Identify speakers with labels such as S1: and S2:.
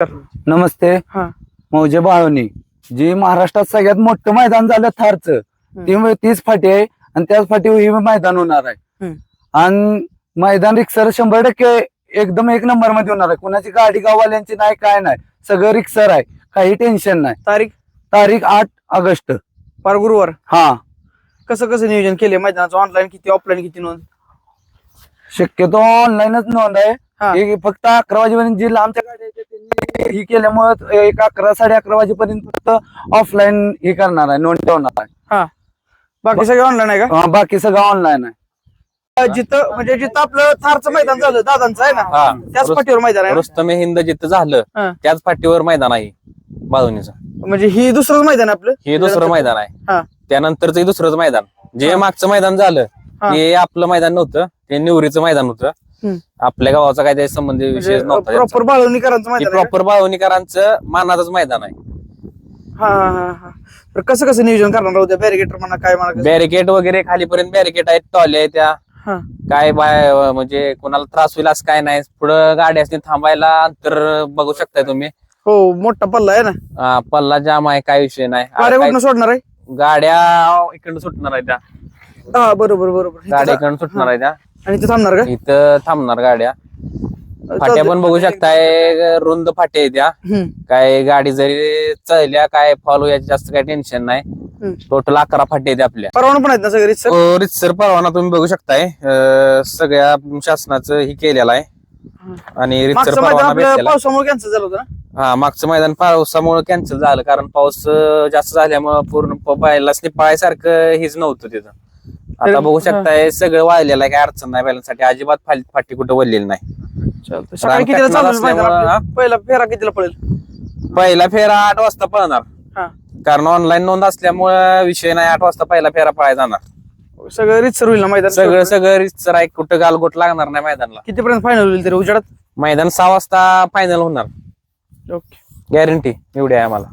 S1: नमस्ते.
S2: हा.
S1: मौजे बाळवणी जी महाराष्ट्रात सगळ्यात मोठं मैदान झालं थारचं ती तीच फाटी आहे आणि त्याच फाटीवर हे मैदान होणार आहे.
S2: हम्म.
S1: आणि मैदान रिक्सर शंभर टक्के एकदम एक नंबरमध्ये होणार आहे. कुणाची गाडी गाववाल्यांची नाही काय नाही. सगळं रिक्सर आहे. काही टेन्शन नाही.
S2: तारीख?
S1: तारीख आठ ऑगस्ट.
S2: पार गुरुवार?
S1: हा.
S2: कसं कसं नियोजन केले मैदानाचं ऑनलाईन किती ऑफलाईन किती नोंद?
S1: शक्यतो ऑनलाईनच नोंद आहे.
S2: हा.
S1: फक्त अकरा वाजेपर्यंत जी लांबच्या गाड्या आहेत ही केल्यामुळे एक अकरा साडे अकरा वाजेपर्यंत फक्त ऑफलाईन हे करणार आहे नोंद ठेवणार आहे.
S2: हा. बाकी सगळे ऑनलाईन आहे का?
S1: हा, बाकी सगळं ऑनलाईन आहे.
S2: जिथं म्हणजे जिथं आपलं थारचं मैदान झालं दादांचं आहे ना?
S3: हा.
S2: त्याच पाठीवर मैदान आहे ना?
S3: रुस्तम ए हिंद जिथं झालं
S2: हा.
S3: त्याच पाठीवर मैदान आहे बाजूनीचं
S2: म्हणजे ही दुसरंच मैदान आहे आपलं?
S3: हे दुसरं मैदान आहे.
S2: हा.
S3: त्यानंतरच दुसरंच मैदान. जे
S2: हा.
S3: मागचं मैदान झालं
S2: हा.
S3: ते आपलं मैदान नव्हतं ते निवरीचं मैदान होतं. आपल्या गावाचा काय त्याच्या संबंधी विषय नव्हता
S2: प्रॉपर बाळवणीकरांचं मैदान आहे
S3: प्रॉपर बाळवणीकरांचं मानाचंच मैदान आहे?
S2: हा हा हा. हा तर कसं कसं नियोजन करणार होते? बॅरिगेटर म्हणा काय म्हणा कसं?
S3: बॅरिकेड वगैरे खालीपर्यंत बॅरिकेड आहेत टॉले आहेत त्या.
S2: हा.
S3: काय बाय म्हणजे कोणाला त्रास होईल असं काय नाही. पुढं गाडी असते थांबायला अंतर बघू शकताय तुम्ही.
S2: हो मोठा पल्ला आहे ना?
S3: अं, पल्ला जाम आहे काय विषय नाही.
S2: गाड्या कुठनं सोडणार आहे?
S3: गाड्या इकडनं सुटणार आहे त्या.
S2: हा बरोबर बरोबर.
S3: गाड्या इकडनं सुटणार आहे त्या.
S2: आणि ते थांबणार का?
S3: इथं थांबणार गाड्या. फाट्या पण बघू शकताय रुंद फाट्या आहेत त्या
S2: हम्म,
S3: काय गाडी जरी चढल्या काय फॉलो याची जास्त काय टेन्शन नाही. टोटल अकरा फाटे आहेत आपल्या.
S2: परवाना पण आहेत ना सगळे
S3: रितसर? परवाना तुम्ही बघू शकताय. अं, सगळ्या शासनाचं ही केलेलं आहे. आणि रितसर
S2: मागचं मैदान
S3: परवाना
S2: आपल्या
S3: भेटलेला आहे.
S2: पावसामुळे कॅन्सल झालं होतं ना?
S3: हा मागचं मैदान पावसामुळे कॅन्सल झालं. कारण पाऊस अं, जास्त झाल्यामुळे पूर्ण प- बायला पळायसारखं हेच नव्हतं तिथं. आता बघू शकताय सगळं वाहिलेलं आहे काय अडचण नाही बैलांसाठी. अजिबात फाल- फाटी कुठं वळलेली नाही.
S2: चालतंय. सकाळी कितीला चालू आहे मैदान
S3: असल्यामुळं,
S2: आपलं? पहिला फेरा कितीला पडेल
S3: पहिला फेरा आठ वाजता पळणार.
S2: हा.
S3: कारण ऑनलाईन नोंद असल्यामुळे विषय नाही आठ वाजता पहिला फेरा पळायला जाणार.
S2: सगळं रितसर होईल ना मैदान?
S3: सगळं सगळं रितसर आहे कुठं गालगोट लागणार नाही मैदानला.
S2: कितीपर्यंत फायनल होईल तरी उजेडात?
S3: मैदान सहा वाजता फायनल होणार.
S2: ओके.
S3: गॅरंटी एवढी आहे आम्हाला.